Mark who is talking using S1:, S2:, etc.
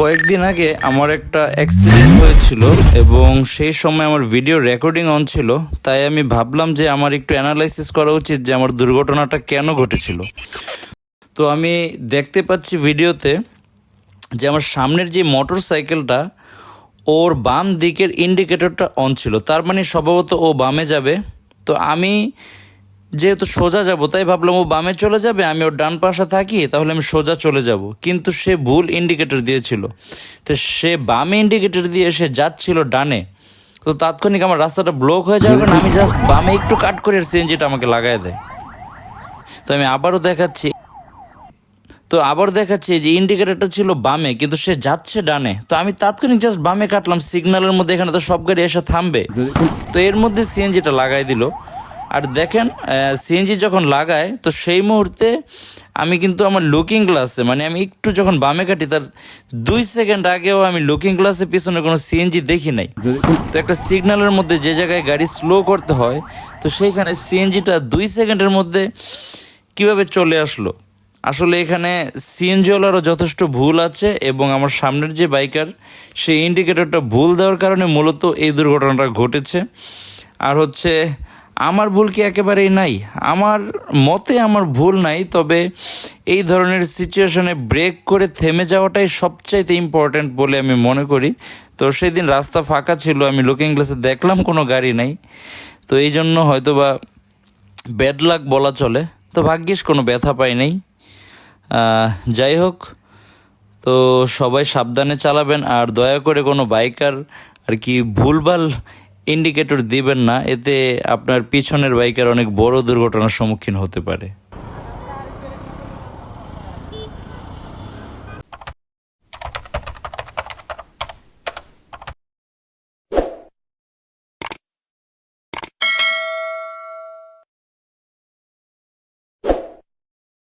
S1: কয়েকদিন আগে আমার একটা অ্যাক্সিডেন্ট হয়েছিল এবং সেই সময় আমার ভিডিও রেকর্ডিং অন ছিল, তাই আমি ভাবলাম যে আমার একটু অ্যানালাইসিস করা উচিত যে আমার দুর্ঘটনাটা কেন ঘটেছিল। তো আমি দেখতে পাচ্ছি ভিডিওতে যে আমার সামনের যে মোটর সাইকেলটা ওর বাম দিকের ইন্ডিকেটরটা অন ছিল। তার মানে স্বভাবত ও বামে যাবে। তো আমি যেহেতু সোজা যাব তাই ভাবলাম ও বামে চলে যাবে আমি ওর ডান পাশে থাকি তাহলে আমি সোজা চলে যাব। কিন্তু সে ভুল ইন্ডিকেটর দিয়েছিল। তো সে বামে ইন্ডিকেটর দিয়ে সে যাচ্ছিল ডানে। তো তাৎক্ষণিক আমার রাস্তাটা ব্লক হয়ে যাওয়ার কারণে আমি জাস্ট বামে একটু কাট করে সিএনজিটা আমাকে লাগাই দেয়। তো আমি আবারও দেখাচ্ছি। তো আবার দেখাচ্ছে যে ইন্ডিকেটরটা ছিল বামে কিন্তু সে যাচ্ছে ডানে। তো আমি তাৎক্ষণিক জাস্ট বামে কাটলাম সিগন্যালের মধ্যে এখানে তো সব গাড়ি এসে থামবে। তো এর মধ্যে সিএনজিটা লাগাই দিল। আর দেখেন সিএনজি যখন লাগায়, তো সেই মুহূর্তে আমি কিন্তু আমার লুকিং গ্লাসে মানে আমি একটু যখন বামে কাটি, তার দুই সেকেন্ড আগেও আমি লুকিং গ্লাসে পিছনে কোনো সিএনজি দেখি নাই। তো একটা সিগন্যালের মধ্যে যে জায়গায় গাড়ি স্লো করতে হয়, তো সেইখানে সিএনজিটা দুই সেকেন্ডের মধ্যে কীভাবে চলে আসলো? আসলে এখানে সিএনজিওয়ালারও যথেষ্ট ভুল আছে এবং আমার সামনের যে বাইকার সেই ইন্ডিকেটরটা ভুল দেওয়ার কারণে মূলত এই দুর্ঘটনাটা ঘটেছে। আর হচ্ছে আমার ভুল কি একেবারেই নাই? আমার মতে আমার ভুল নাই, তবে এই ধরনের সিচুয়েশনে ব্রেক করে থেমে যাওয়াটাই সবচাইতে ইম্পর্ট্যান্ট বলে আমি মনে করি। তো সেদিন রাস্তা ফাঁকা ছিল, আমি লুকিং গ্লাসে দেখলাম কোনো গাড়ি নাই। তো এই জন্য হয়তো বা ব্যাড লাক বলা চলে। তো ভাগ্যিস কোনো ব্যথা পাই নাই। যাই হোক, তো সবাই সাবধানে চালাবেন, আর দয়া করে কোনো বাইকার আর কি ভুলভাল ইন্ডিকেটর দিবেন না এতে আপনার পিছনের বাইকার অনেক বড় দুর্ঘটনার সম্মুখীন হতে পারে।